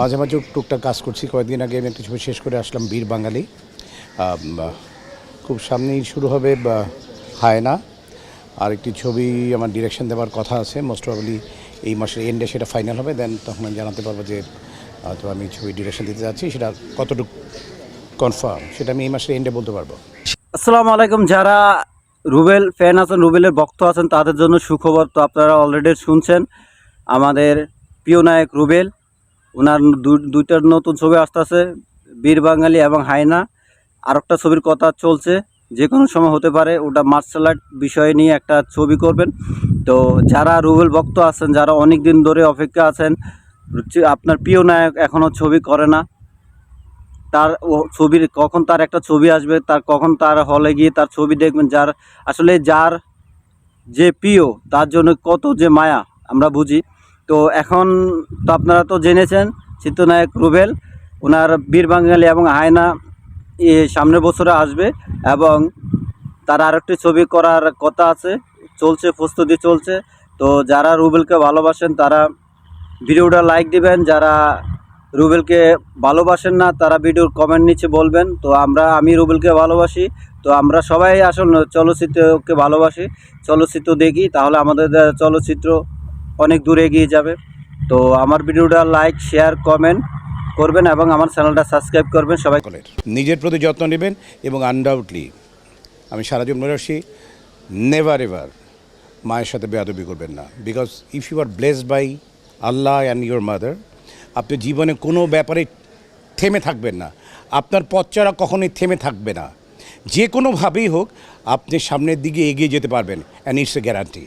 মাঝে মাঝে টুকটাক কাজ করছি। কয়েকদিন আগে আমি একটা ছবি শেষ করে আসলাম বীর বাঙালি। খুব সামনেই শুরু হবে হায়না আর একটি ছবি আমার ডিরেকশন দেওয়ার কথা আছে। মোস্ট প্রবলি এই মাসের এন্ডে সেটা ফাইনাল হবে। দেন তখন আমি জানাতে পারব যে তো আমি ছবি ডিরেকশন দিতে যাচ্ছি। সেটা কতটুকু কনফার্ম সেটা আমি এই মাসের এন্ডে বলতে পারব। আসসালামু আলাইকুম। যারা রুবেল ফ্যান আছেন, রুবেলের ভক্ত আছেন, তাদের জন্য সুখবর তো আপনারা অলরেডি শুনছেন। আমাদের প্রিয় নায়ক রুবেল ওনার দুইটা নতুন ছবি আসতেছে, বীর বাঙালি এবং হায়না। আর একটা ছবির কথা চলছে, যে কোনো সময় হতে পারে ওটা মার্শাল আর্ট বিষয় নিয়ে একটা ছবি করবেন। তো যারা রুবেল ভক্ত আছেন, যারা অনেক দিন ধরে অপেক্ষা আছেন আপনার প্রিয় নায়ক এখনও ছবি করে না। তার ছবির কখন তার একটা ছবি আসবে, তার কখন তার হলে গিয়ে তার ছবি দেখবেন, যার আসলে যার যে প্রিয়, তার জন্য কত যে মায়া, আমরা বুঝি। তো এখন তো আপনারা তো জেনেছেন চিত্রনায়ক রুবেল, ওনার বীর বাঙালি এবং আয়না সামনের বছরে আসবে এবং তার আরেকটি ছবি করার কথা আছে, চলছে, প্রস্তুতি চলছে। তো যারা রুবেলকে ভালোবাসেন তারা ভিডিওটা লাইক দিবেন, যারা রুবেলকে ভালোবাসেন না তারা ভিডিওর কমেন্ট নিচে বলবেন। তো আমরা, আমি রুবেলকে ভালোবাসি, তো আমরা সবাই আসলে চলচ্চিত্রকে ভালোবাসি, চলচ্চিত্র দেখি, তাহলে আমাদের চলচ্চিত্র অনেক দূরে এগিয়ে যাবে। তো আমার ভিডিওটা লাইক শেয়ার কমেন্ট করবেন এবং আমার চ্যানেলটা সাবস্ক্রাইব করবেন। সবাই নিজের প্রতি যত্ন নেবেন এবং আনডাউটলি আমি সারা জীবন রাখছি নেভার এভার মায়ের সাথে বেয়াদবি করবেন না। Because if you are blessed by Allah and your mother আপনি জীবনে কোনো ব্যাপারে থেমে থাকবেন না। আপনার পথচড়া কখনোই থেমে থাকবে না। যে কোনোভাবেই হোক, আপনি সামনের দিকে এগিয়ে যেতে পারবেন অ্যান্ড ইটস এ গ্যারান্টি